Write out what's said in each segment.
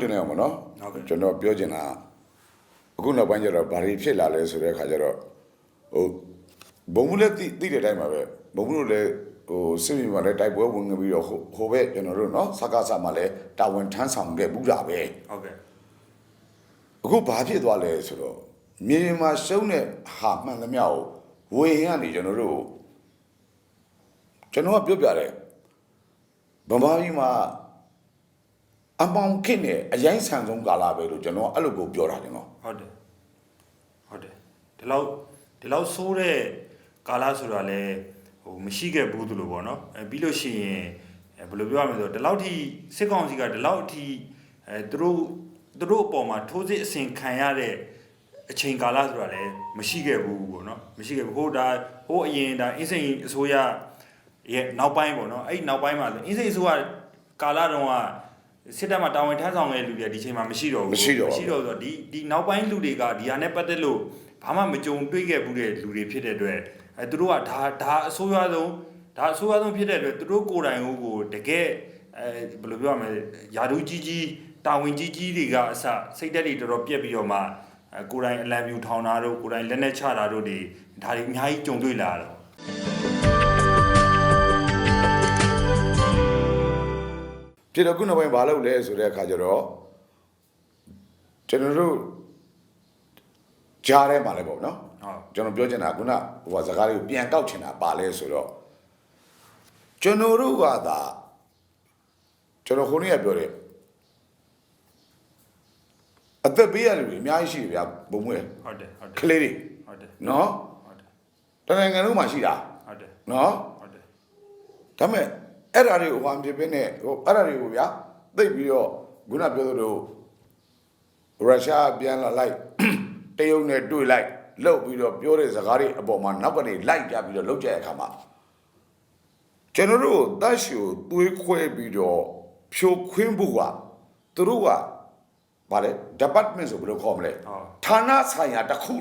တင်နေအောင်မနော်ဟုတ်ကဲ့ကျွန်တော်ပြောချင်တာအခုနောက်ပိုင်းကျတော့ဘာတွေဖြစ်လာလဲဆိုတဲ့အခါကျတော့ဟိုဘုံမှုလည်းသိသိတဲ့အတိုင်းပါပဲဘုံမှုတို့လည်းဟိုစစ်မြေမှာလည်းတိုက်ပွဲဝင်ပြီးတော့ဟိုဟိုဘက်ကျွန်တော်တို့နော်စကားဆာမှာလည်းတာဝန်ထမ်းဆောင်ခဲ့ဘူးတာပဲဟုတ်ကဲ့အခုဘာဖြစ်သွားလဲဆိုတော့မြေပြင်မှာရှုံးတဲ့ဟာမှန်သမျှကိုဝေဟင်ကနေကျွန်တော်တို့ကိုကျွန်တော်ကပြောပြတယ်ဗမာပြည်မှာ အမောင်ခစ်နဲ့အရင်ဆန်ဆုံးကာလပဲလို့ကျွန်တော်အဲ့လိုကိုပြောတာကျွန်တော်ဟုတ်တယ်ဟုတ်တယ်ဒီလောက်ဒီလောက်ဆိုးတဲ့ကာလဆိုတာလဲဟိုမရှိခဲ့ဘူးသူလို့ပေါ့နော်အဲပြီးလို့ရှိရင်အဲဘယ်လိုပြောရမလဲဆိုတော့ဒီလောက်ထိစစ်ကောင်စီကဒီလောက်ထိအဲသူတို့သူတို့အပေါ်မှာထိုးစစ်အစဉ်ခံရတဲ့အချိန်ကာလဆိုတာလဲမရှိခဲ့ဘူးပေါ့နော်မရှိခဲ့ဘူးဟိုဒါဟိုအရင်ဒါအင်းစိန်အစိုးရရဲ့နောက်ပိုင်းပေါ့နော်အဲ့ဒီနောက်ပိုင်းမှာဆိုအင်းစိန်အစိုးရကာလတုန်းက စစ်တပ်မှာတာဝန်ထမ်းဆောင်ခဲ့တဲ့လူတွေဒီချိန်မှာမရှိတော့ဘူးမရှိတော့ဘူးမရှိတော့ဆိုတော့ဒီဒီနောက်ပိုင်းလူတွေကဒီဟာနဲ့ပတ်သက်လို့ဘာမှမကြုံတွေ့ခဲ့ဘူးတဲ့လူတွေဖြစ်တဲ့အတွက်အဲသူတို့ကဒါဒါအဆိုးရွားဆုံးဒါအဆိုးရွားဆုံးဖြစ်တဲ့အတွက်သူတို့ကိုယ်တိုင်ကိုတကယ်အဲဘယ်လိုပြောရမလဲယာဒူးကြီးကြီးတာဝန်ကြီးကြီးတွေကအစစိတ်တက်တွေတော်တော်ပြက်ပြီးတော့မှအဲကိုယ်တိုင်အလံပြူထောင်တာတို့ကိုယ်တိုင်လက်နဲ့ချတာတို့တွေဒါတွေအများကြီးကြုံတွေ့လာတော့ ဖြစ်တော့ခုနောက်ပိုင်းဘာလုပ်လဲဆိုတဲ့အခါကျတော့ကျွန်တော်တို့ကြားထဲမှာလည်းပေါ့နော်ဟုတ်ကျွန်တော်ပြောချင်တာခုနဟိုဟာစကားလေးကိုပြန်ကောက်ချင်တာပါလဲဆိုတော့ကျွန်တော်တို့ကသာကျွန်တော်ခုနေ့ကပြောတယ်အသက်ပေးရလူတွေအများကြီးရှိတယ်ဗျာဘုံမွေးဟုတ်တယ်ဟုတ်တကယ်လေးတွေဟုတ်တယ်နော်ဟုတ်တယ်တနိုင်ငံလုံးမှာရှိတာဟုတ်တယ်နော်ဟုတ်တယ်ဒါပေမဲ့ အဲ့ဓာတွေကိုဟောဖြစ်ပင်းနဲ့ဟိုအဲ့ဓာတွေကိုဗျာသိပ်ပြီးတော့ခုနပြောသလိုရုရှားပြန်လာလိုက်တရုတ်နဲ့တွေ့လိုက်လှုပ်ပြီးတော့ပြောတဲ့စကားတွေအပေါ်မှာနောက်ကနေလိုက်ပြပြီးတော့လှုပ်ကြတဲ့အခါမှာကျွန်တော်တို့တတ်ရှူသွေးခွဲပြီးတော့ဖြိုခွင်းဖို့ကသူတို့ကဗါလဲ department ဆိုဘယ်လိုခေါ်မလဲဟုတ်ဌာနဆိုင်ရာတစ်ခု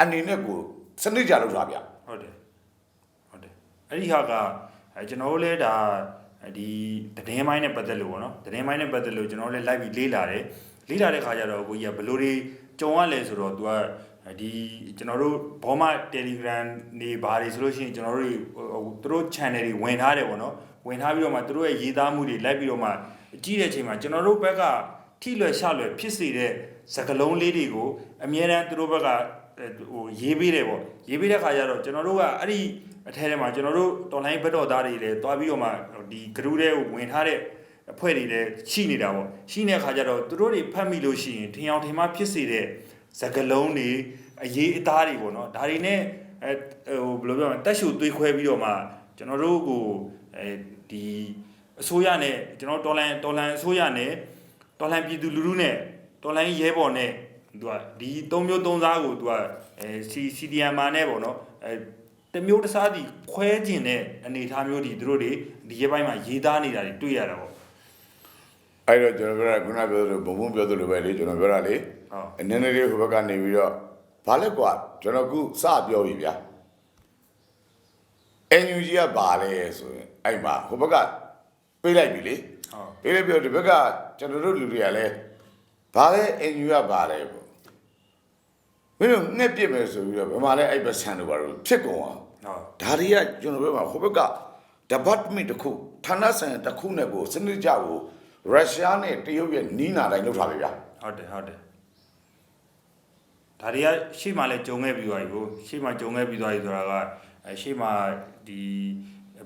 အနေနဲ့ကိုစနစ်ကြလောက်တာဗျဟုတ်တယ်ဟုတ်တယ်အဲ့ဒီဟာက အဲကျွန်တော်တို့လည်းဒါဒီသတင်းမိုင်းနဲ့ပတ်သက်လို့ပေါ့နော်သတင်းမိုင်းနဲ့ပတ်သက်လို့ကျွန်တော်တို့လည်းလိုက်ပြီးလေးလာတယ်လေးလာတဲ့ခါကျတော့ကိုကြီးကဘယ်လိုတွေကြုံရလဲဆိုတော့ तू ကဒီကျွန်တော်တို့ဘောမ Telegram နေဘာတွေဆိုလို့ရှိရင်ကျွန်တော်တို့သူတို့ channel တွေဝင်ထားတယ်ပေါ့နော်ဝင်ထားပြီးတော့မှသူတို့ရဲ့ရေးသားမှုတွေလိုက်ပြီးတော့မှကြည့်တဲ့အချိန်မှာကျွန်တော်တို့ဘက်ကထိလွယ်ရှလွယ်ဖြစ်စေတဲ့စကလုံးလေးတွေကိုအမြဲတမ်းသူတို့ဘက်ကအဲဟိုရေးပေးတယ်ပေါ့ရေးပေးတဲ့ခါကျတော့ကျွန်တော်တို့ကအဲ့ဒီ အထဲထဲမှာကျွန်တော်တို့ online ဘက်တော်သားတွေလည်းတွားပြီးတော့မှဒီ group ထဲကိုဝင်ထားတဲ့အဖွဲ့တွေလည်းရှိနေတာပေါ့ရှိနေတဲ့ခါကျတော့သူတို့တွေဖတ်မိလို့ရှိရင်ထင်အောင်ထင်မှဖြစ်စေတဲ့စကလုံးတွေအရေးအသားတွေပေါ့နော်ဒါတွေနဲ့အဲဟိုဘယ်လိုပြောမလဲတက်ရှူသွေးခွဲပြီးတော့မှကျွန်တော်တို့ကိုအဲဒီအစိုးရနဲ့ကျွန်တော်တော်လန်တော်လန်အစိုးရနဲ့တော်လန်ပြည်သူလူထုနဲ့တော်လန်ရဲဘော်နဲ့သူကဒီသုံးမျိုးသုံးစားကိုသူကအဲစီစီဒီအမ်မာနဲ့ပေါ့နော်အဲ တစ်မျိုးတစ်စားဒီခွဲကျင်တဲ့အနေအထားမျိုးဒီသူတို့တွေဒီရက်ပိုင်းမှာရေးသားနေတာတွေတွေ့ရတာပေါ့အဲ့တော့ကျွန်တော်ပြောတာခုနပြောသလိုဘုံဘုံပြောသလိုပဲလေကျွန်တော်ပြောတာလေဟုတ်အနေနဲ့လေးဟိုဘက်ကနေပြီးတော့ဘာလဲကွာကျွန်တော်ခုစပြောပြီဗျာ NUG ကဘာလဲဆိုရင်အဲ့မှာဟိုဘက်ကပြေးလိုက်ပြီလေဟုတ်ပြေးလိုက်ပြီးတော့ဒီဘက်ကကျွန်တော်တို့လူတွေကလည်းဘာလဲ NUG ကဘာလဲပေါ့မင်းတို့ငှက်ပြစ်မယ်ဆိုပြီးတော့ဘယ်မှာလဲအဲ့ဘက်ဆန်လို့ပါတော့ဖြစ်ကုန်အောင်ဟုတ် ဒါတွေကကျွန်တော်ပြောမှာဟိုဘက်က department တစ်ခုဌာနဆိုင်ရာတစ်ခုနဲ့ကိုစနစ်ကြကိုရုရှားနဲ့တရုတ်ရဲ့နီးနာတိုင်းလုပ်ထားပြီဗျာဟုတ်တယ်ဟုတ်တယ်ဒါတွေကရှေ့မှာလည်းဂျုံခဲ့ပြီးသွားပြီကိုရှေ့မှာဂျုံခဲ့ပြီးသွားပြီဆိုတာကအဲရှေ့မှာဒီ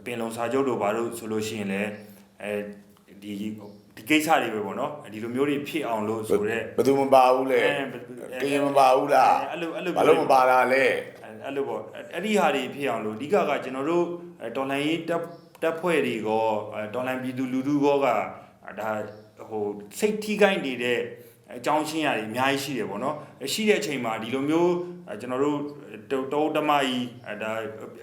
ပင်လုံစာချုပ်တို့ဘာလို့ဆိုလို့ရှိရင်လည်းအဲဒီဒီကိစ္စတွေပဲပေါ့နော်ဒီလိုမျိုးတွေဖြစ်အောင်လို့ဆိုတော့ဘယ်သူမပါဘူးလဲအဲကရင်မပါဘူးလားအဲ့လိုအဲ့လိုဘာလို့မပါတာလဲ အဲ့အဲ့လိုပေါ့အဲ့အဲ့ဒီဟာတွေဖြစ်အောင်လို့အဓိကကကျွန်တော်တို့အဲတော်လိုင်းရေးတပ်တပ်ဖွဲ့တွေကောအဲတော်လိုင်းပြည်သူလူထုကောကဒါဟိုစိတ်ထိခိုက်နေတဲ့အကြောင်းရှင်းရတယ်အများကြီးရှိတယ်ပေါ့နော်ရှိတဲ့အချိန်မှာဒီလိုမျိုးအဲကျွန်တော်တို့တောတောတမကြီးအဲဒါ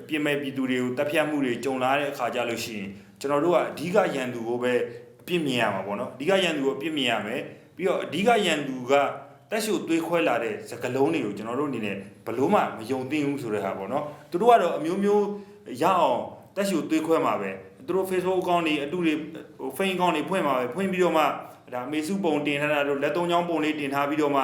အပြစ်မဲ့ပြည်သူတွေကိုတပ်ဖြတ်မှုတွေကြုံလာတဲ့အခါကြလို့ရှိရင်ကျွန်တော်တို့ကအဓိကရန်သူကိုပဲအပြစ်မြင်ရမှာပေါ့နော်အဓိကရန်သူကိုအပြစ်မြင်ရမယ်ပြီးတော့အဓိကရန်သူက တက်ရှိုသွေးခွဲလာတဲ့စကလုံးတွေကိုကျွန်တော်တို့အနေနဲ့ဘလို့မှမယုံသိဘူးဆိုတဲ့ဟာပေါ့နော်သူတို့ကတော့အမျိုးမျိုးရအောင်တက်ရှိုသွေးခွဲမှာပဲသူတို့ Facebook account တွေအတူတွေဟို Facebook account တွေဖွင့်မှာပဲဖွင့်ပြီးတော့မှဒါအမေစုပုံတင်ထားတာတို့လက်သုံးချောင်းပုံလေးတင်ထားပြီးတော့မှ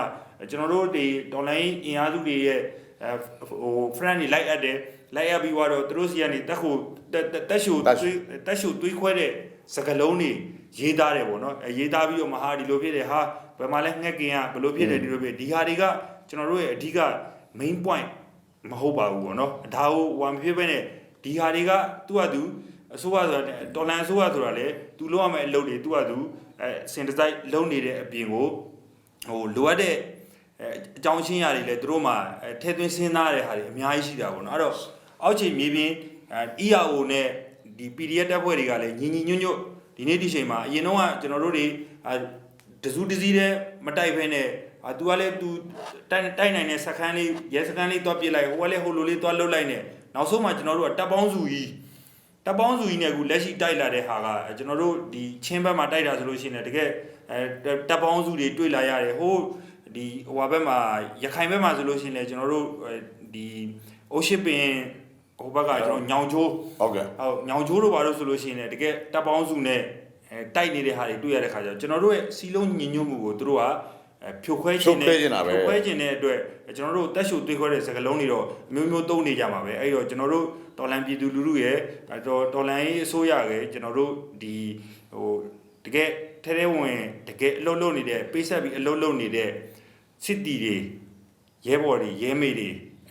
ကျွန်တော်တို့ဒီဒေါ်လာအင်အားစုတွေရဲ့အဲဟို friend တွေ like အပ်တယ် like အပ်ပြီးတော့သူတို့စီကနေတက်ခုတက်တက်ရှူသွေးတက်ရှူသွေးခွဲတဲ့စကလုံးတွေရေးသားတယ်ပေါ့နော်အဲရေးသားပြီးတော့မဟာဒီလိုဖြစ်တယ်ဟာ ဘယ်မှာလဲငှက်ကင်ကဘယ်လိုဖြစ်တယ်ဒီလိုဖြစ်ဒီဟာတွေကကျွန်တော်တို့ရဲ့အဓိက main point မဟုတ်ပါဘူးပေါ့နော်ဒါကိုဟိုမဖြစ်ဘဲနဲ့ဒီဟာတွေကသူ့ဟာသူအစိုးရဆိုတာတော်လန်အစိုးရဆိုတာလေသူလုပ်ရမယ့်အလုပ်တွေသူ့ဟာသူအဲစင်တစိုက်လုပ်နေတဲ့အပြင်ကိုဟိုလိုအပ်တဲ့အဲအကြောင်းရှင်းရတွေလည်းသူတို့မှအဲထဲသွင်းစဉ်းစားတဲ့ဟာတွေအများကြီးရှိတာပေါ့နော်အဲ့တော့အောက်ခြေမြေပြင်အဲ ERO နဲ့ဒီ PDF တပ်ဖွဲ့တွေကလည်းညီညီညွတ်ညွတ်ဒီနေ့ဒီချိန်မှာအရင်တော့ကကျွန်တော်တို့တွေအဲ တစုတစည်းတဲ့မတိုက်ဖဲနဲ့အာ तू ကလည်း तू တိုက်တိုက်နိုင်တဲ့စခန်းလေးရဲစခန်းလေးတွားပြစ်လိုက်ဟိုကလည်းဟိုလိုလေးတွားလှုပ်လိုက်နေနောက်ဆုံးမှကျွန်တော်တို့ကတပ်ပေါင်းစုကြီးတပ်ပေါင်းစုကြီးနဲ့အခုလက်ရှိတိုက်လာတဲ့ဟာကကျွန်တော်တို့ဒီချင်းဘက်မှာတိုက်တာဆိုလို့ရှိရင်လည်းတကယ်အဲတပ်ပေါင်းစုတွေတွေ့လာရတယ်ဟိုဒီဟိုဘက်မှာရခိုင်ဘက်မှာဆိုလို့ရှိရင်လည်းကျွန်တော်တို့ဒီအိုရှိပင်ဟိုဘက်ကကျွန်တော်ညောင်ချိုးဟုတ်ကဲ့ဟုတ်ညောင်ချိုးတို့ဘာလို့ဆိုလို့ရှိရင်လည်းတကယ်တပ်ပေါင်းစုနဲ့ အဲတိုက်နေတဲ့ဟာတွေတွေ့ရတဲ့ခါကျတော့ကျွန်တော်တို့ရဲ့စီလုံးညီညွတ်မှုကိုသူတို့ကအဲဖြိုခွဲခြင်းနဲ့ဖြိုခွဲခြင်းတဲ့အတွက်ကျွန်တော်တို့တက်ရှုတွေးခွဲတဲ့စကလုံးတွေတော့အမျိုးမျိုးသုံးနေကြမှာပဲအဲ့တော့ကျွန်တော်တို့တော်လန်ပြည်သူလူထုရဲ့တော်တော်လန်ရေးအစိုးရရဲ့ကျွန်တော်တို့ဒီဟိုတကယ်ထဲထဲဝင်တကယ်အလုပ်လုပ်နေတဲ့ပေးဆက်ပြီးအလုပ်လုပ်နေတဲ့စစ်တီတွေရဲဘော်တွေရဲမေတွေ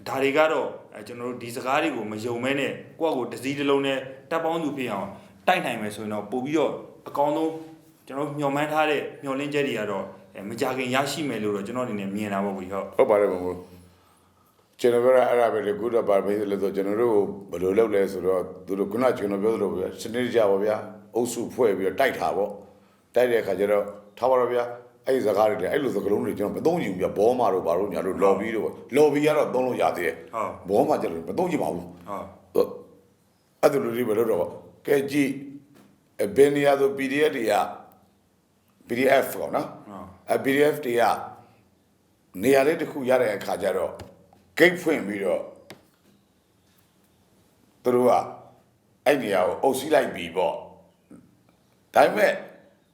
ဒါတွေကတော့အဲကျွန်တော်တို့ဒီစကားတွေကိုမယုံမဲနဲ့ကိုယ့်အကိုတစည်းတစ်လုံးနဲ့တပ်ပေါင်းသူဖြစ်အောင်တိုက်နိုင်မယ်ဆိုရင်တော့ပို့ပြီးတော့ အကောင်းဆုံးကျွန်တော်မျှော်မှန်းထားတဲ့မျှော်လင့်ချက်တွေကတော့အဲမကြခင်ရရှိမယ်လို့တော့ကျွန်တော်အနေနဲ့မြင်တာပေါ့ဗျဟုတ်ဟုတ်ပါတယ်ဘုံဘုံကျွန်တော်ပြောရအဲ့ဒါပဲလေကုတော့ပါပဲလို့ဆိုကျွန်တော်တို့ဘယ်လိုလုပ်လဲဆိုတော့သူတို့ခုနကျွန်တော်ပြောသလိုပဲစနစ်ကြပါဗျာအုပ်စုဖွဲ့ပြီးတော့တိုက်တာပေါ့တိုက်တဲ့အခါကျတော့ထားပါတော့ဗျာအဲ့ဒီစကားတွေလည်းအဲ့လိုစကားလုံးတွေကျွန်တော်မသုံးကြည့်ဘူးဗျာဘောမာတို့ဘာလို့ညာတို့ lobby တို့ lobby ကတော့သုံးလို့ရသေးတယ်ဟုတ်ဘောမာကျတော့မသုံးကြည့်ပါဘူးဟုတ်ဟုတ်အဲ့ဒါလိုလေးပဲလို့တော့ကဲကြည့်အ ဘယ်နေရာဆို PDF တွေက PDF ပေါ့နော်ဟုတ်အ PDF တွေကနေရာလေးတစ်ခုရတဲ့အခါကျတော့ gate ဖွင့်ပြီးတော့သူတို့ကအဲ့နေရာကိုအုပ်စီးလိုက်ပြီပေါ့ဒါပေမဲ့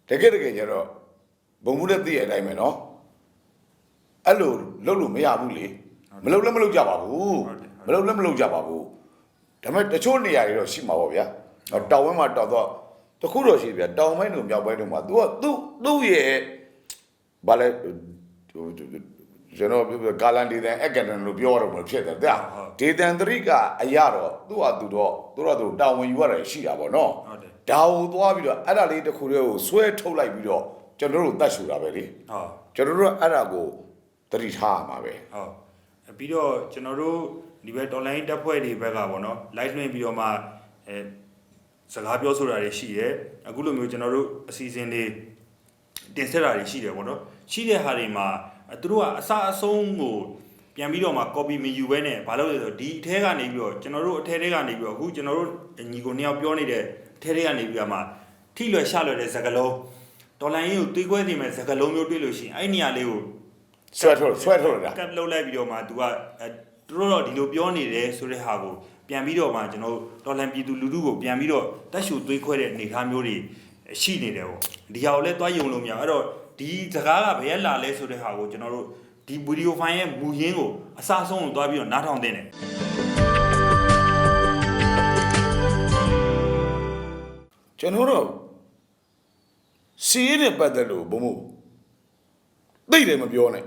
တကယ်တကယ်ကျတော့ဘုံမှုတဲ့သိရတဲ့အတိုင်းပဲနော်အဲ့လိုလုပ်လို့မရဘူးလေမလုပ်လည်းမလုပ်ကြပါဘူးမလုပ်လည်းမလုပ်ကြပါဘူးဒါပေမဲ့တချို့နေရာတွေတော့ရှိမှာပေါ့ဗျာတောင်ဝင်းမှာတောက်တော့ တခုတော့ရှိဗျာတောင်ပိုင်းတို့မြောက်ပိုင်းတို့မှာ तू ကသူ့သူ့ရဲ့ဘာလဲဟိုကျွန်တော်ပြောကာလန်ဒေသန်အကဒန်လို့ပြောရတော့မဖြစ်တယ်တဲ့ဒေသန်သရိကအရာတော့သူ့ဟာသူတော့သူတော့သူတာဝန်ယူရတယ်ရှိတာပေါ့နော်ဟုတ်တယ်ဒါကိုသွားပြီးတော့အဲ့ဒါလေးတစ်ခုတည်းကိုဆွဲထုတ်လိုက်ပြီးတော့ကျွန်တော်တို့တတ်ရှူတာပဲလေဟုတ်ကျွန်တော်တို့ကအဲ့ဒါကိုသတိထားရမှာပဲဟုတ်အဲပြီးတော့ကျွန်တော်တို့ဒီဘက် online တက်ဖွဲ့တွေဘက်ကပေါ့နော် live လွှင့်ပြီးတော့မှအဲ စကားပြောဆိုတာတွေရှိရဲအခုလိုမျိုးကျွန်တော်တို့အစီအစဉ်တွေတင်ဆက်တာတွေရှိတယ်ပေါ့နော်ရှိတဲ့ဟာတွေမှာအဲသူတို့ကအစအဆုံးကိုပြန်ပြီးတော့မှ copy မယူဘဲနဲ့ဘာလို့လဲဆိုတော့ဒီအထဲကနေပြီးတော့ကျွန်တော်တို့အထဲထဲကနေပြီးတော့အခုကျွန်တော်တို့ညီကိုနှစ်ယောက်ပြောနေတဲ့အထဲထဲကနေပြီးတော့မှထိလွယ်ရှလွယ်တဲ့စကားလုံးဒေါ်လာရင်းကိုတွေးခွဲနေမဲ့စကားလုံးမျိုးတွေးလို့ရှိရင်အဲ့ဒီနေရာလေးကိုဆွဲထုတ်ဆွဲထုတ်တာကတ်လှုပ်လိုက်ပြီးတော့မှ तू ကအဲသူတို့တော့ဒီလိုပြောနေတယ်ဆိုတဲ့ဟာကို ပြန်ပြီးတော့မှကျွန်တော်တို့တော်လန်ပြည်သူလူထုကိုပြန်ပြီးတော့တက်ရှူသွေးခွဲတဲ့အနေအထားမျိုးတွေရှိနေတယ်ပေါ့ဒီဟာကိုလည်းသွားယုံလို့မရဘူးအဲ့တော့ဒီစကားကဘယ်ရလာလဲဆိုတဲ့ဟာကိုကျွန်တော်တို့ဒီဗီဒီယိုဖိုင်ရဲ့မူရင်းကိုအစအဆုံးကိုသွားပြီးတော့နားထောင်တင်တယ်ကျွန်တော်တို့စီးတဲ့ပတ်သက်လို့ဘုံမို့သိတယ်မပြောနဲ့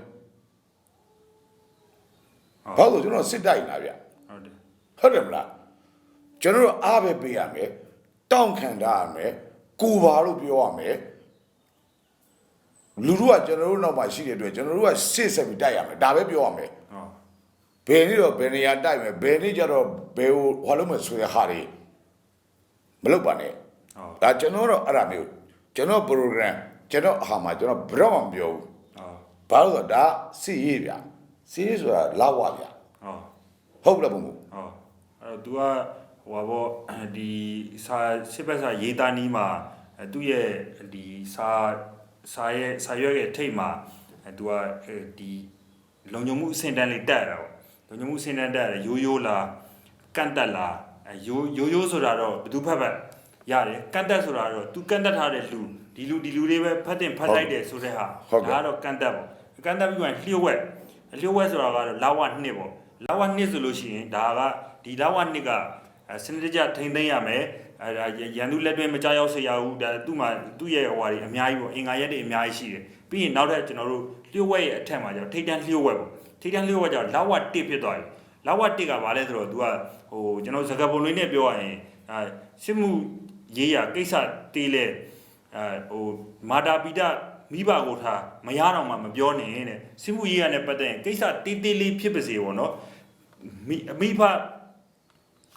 ဘာလို့ကျွန်တော်စစ်တိုက်လာဗျဟုတ်တယ် ဟုတ်တယ်မလားကျွန်တော်တို့အားပဲပေးရမယ်တောင့်ခံထားရမယ်ကိုပါလို့ပြောရမယ်လူတို့ကကျွန်တော်တို့နောက်မှာရှိတဲ့အတွက်ကျွန်တော်တို့ကစစ်ဆက်ပြီးတိုက်ရမယ်ဒါပဲပြောရမယ်ဟုတ်ဘယ်နေ့တော့ဘယ်နေရာတိုက်မယ်ဘယ်နေ့ကျတော့ဘယ်ဟိုဟောလို့မဆိုရဟာတွေမလုပ်ပါနဲ့ဟုတ်ဒါကျွန်တော်တော့အဲ့ဒါမျိုးကျွန်တော် program ကျွန်တော်ဟာမှာကျွန်တော်ဘယ်တော့မှမပြောဘူးဟုတ်ဘာလို့လဲဆိုတော့ဒါစီရေးဗျစီရေးဆိုတာလာဝဗျဟုတ်ဟုတ်လားဘုံဘုံဟုတ် အဲ့တော့ तू ကဟိုပါဗောဒီစာစစ်ဘက်စာရေးသားနီးမှာအဲသူ့ရဲ့ဒီစာစာရဲ့စာရွက်ရဲ့ထိတ်မှာအဲ तू ကအဲဒီလုံခြုံမှုအဆင့်တန်းလေးတက်ရတာဗောလုံခြုံမှုအဆင့်တန်းတက်ရတယ်ရိုးရိုးလားကန့်တက်လားအဲရိုးရိုးရိုးဆိုတာတော့ဘယ်သူဖက်ဖက်ရတယ်ကန့်တက်ဆိုတာတော့ तू ကန့်တက်ထားတဲ့လူ ဒီလူဒီလူတွေပဲဖတ်တင်ဖတ်လိုက်တယ်ဆိုတဲ့ဟာ ဟုတ်ကဲ့ ဒါကတော့ကန့်တက်ပေါ့ကန့်တက်ပြီးရင်လျှို့ဝက်လျှို့ဝက်ဆိုတာကတော့လာဝနှစ်ပေါ့လာဝနှစ်ဆိုလို့ရှိရင်ဒါက ဒီလာဝနှစ်ကအဲစနစ်တကျထိမ့်သိမ်းရမယ်အဲဒါရန်သူလက်တွဲမကြောက်ရောက်စေရဘူးဒါသူ့မှာသူ့ရဲ့ဟိုဟာတွေအများကြီးပေါ့အင်္ဂါရက်တွေအများကြီးရှိတယ်ပြီးရင်နောက်ထပ်ကျွန်တော်တို့လျှို့ဝက်ရဲ့အထက်မှာကျတော့ထိတ်တန်းလျှို့ဝက်ပေါ့ထိတ်တန်းလျှို့ဝက်ကျတော့လာဝတစ်ဖြစ်သွားပြီလာဝတစ်ကဘာလဲဆိုတော့ तू ကဟိုကျွန်တော်စကားပုံလေးနဲ့ပြောရရင်အဲစစ်မှုရေးရကိစ္စတေးလဲအဲဟိုမာတာပီတာမိဘကိုထားမရတော့မှမပြောနဲ့တဲ့စစ်မှုရေးရနဲ့ပတ်သက်ရင်ကိစ္စတေးသေးလေးဖြစ်ပါစေပေါ့နော်မိအမိဘ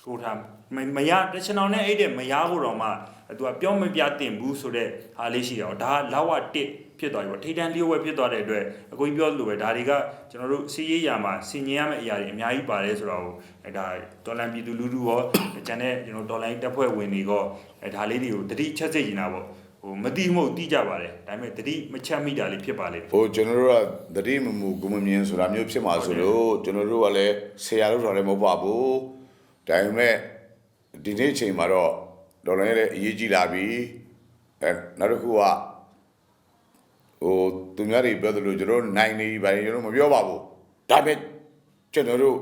ကိုထားမမရတချင်အောင်နဲ့အဲ့တဲ့မရဖို့တော့မှသူကပြောမပြတင်ဘူးဆိုတော့ဟာလေးရှိတော့ဒါကလောက်ဝတစ်ဖြစ်သွားပြီပေါ့ထိတ်တန်းလျှို့ဝဲဖြစ်သွားတဲ့အတွက်အကိုကြီးပြောလို့ပဲဒါတွေကကျွန်တော်တို့စီးရေးရာမှာစင်ញင်ရမယ့်အရာတွေအများကြီးပါတယ်ဆိုတော့အဲဒါဒေါ်လာပြည်သူလူထုရောကျန်တဲ့ကျွန်တော်ဒေါ်လာတက်ဖွဲ့ဝင်တွေရောအဲဒါလေးတွေကိုတတိချက်စိတ်နေတာပေါ့ဟိုမတိမဟုတ်တိကြပါတယ်ဒါပေမဲ့တတိမချက်မိတာလေးဖြစ်ပါလေဟိုကျွန်တော်တို့ကသတိမမူကုမမြင်ဆိုတာမျိုးဖြစ်မှာဆိုလို့ကျွန်တော်တို့ကလည်းဆရာလို့တော့လည်းမဟုတ်ပါဘူး ဒါပေမဲ့ဒီနေ့အချိန်မှာတော့ဒေါ်လာရဲ့အရေးကြီးလာပြီအဲနောက်တစ်ခုကဟိုသူများတွေပြောသလိုကျွန်တော်တို့နိုင်နေပြီဘာကျွန်တော်မပြောပါဘူးဒါပေမဲ့ကျွန်တော်တို့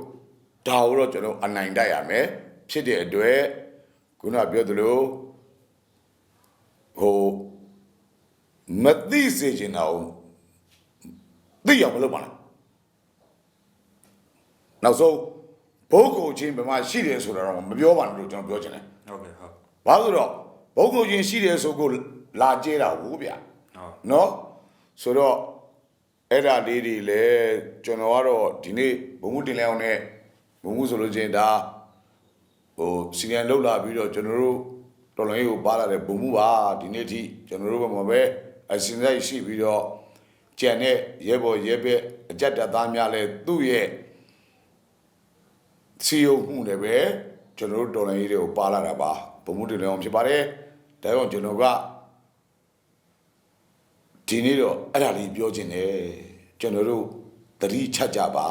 ဒါကိုတော့ကျွန်တော်အနိုင်တိုက်ရမယ်ဖြစ်တဲ့အတွက်ခုနပြောသလိုဟိုမသိစေချင်တာကိုသိအောင်မလုပ်ပါနဲ့နောက်ဆုံး ဘုတ်ကိုချင်းဘယ်မှာရှိတယ်ဆိုတာတော့မပြောပါနဲ့လို့ကျွန်တော်ပြောချင်တယ်ဟုတ်ကဲ့ဟုတ်။ဘာလို့လဲဆိုတော့ဘုတ်ကိုချင်းရှိတယ်ဆိုကိုလာကျဲတာဟုတ်ဗျာဟုတ်။နော်ဆိုတော့အဲ့ဒါလေးတွေလည်းကျွန်တော်ကတော့ဒီနေ့ဘုံမှုတင်လဲအောင်နဲ့ဘုံမှုဆိုလို့ချင်းဒါဟိုစီနီယံလောက်လာပြီးတော့ကျွန်တော်တို့တော်လိုင်းကိုပါလာတဲ့ဘုံမှုပါဒီနေ့ထိကျွန်တော်တို့ဘက်မှာပဲအစင်ဆိုင်ရှိပြီးတော့ကြံတဲ့ရဲဘော်ရဲဘက်အကြက်တက်သားများလဲသူ့ရဲ့ စီယုံမှုလည်းပဲကျွန်တော်တို့တော်လိုင်းတွေကိုပါလာတာပါဘုံမှုတင်လဲအောင်ဖြစ်ပါတယ်ဒါကြောင့်ကျွန်တော်ကဒီနေ့တော့အဲ့ဒါလေးပြောခြင်းတယ်ကျွန်တော်တို့သတိချက်ကြပါ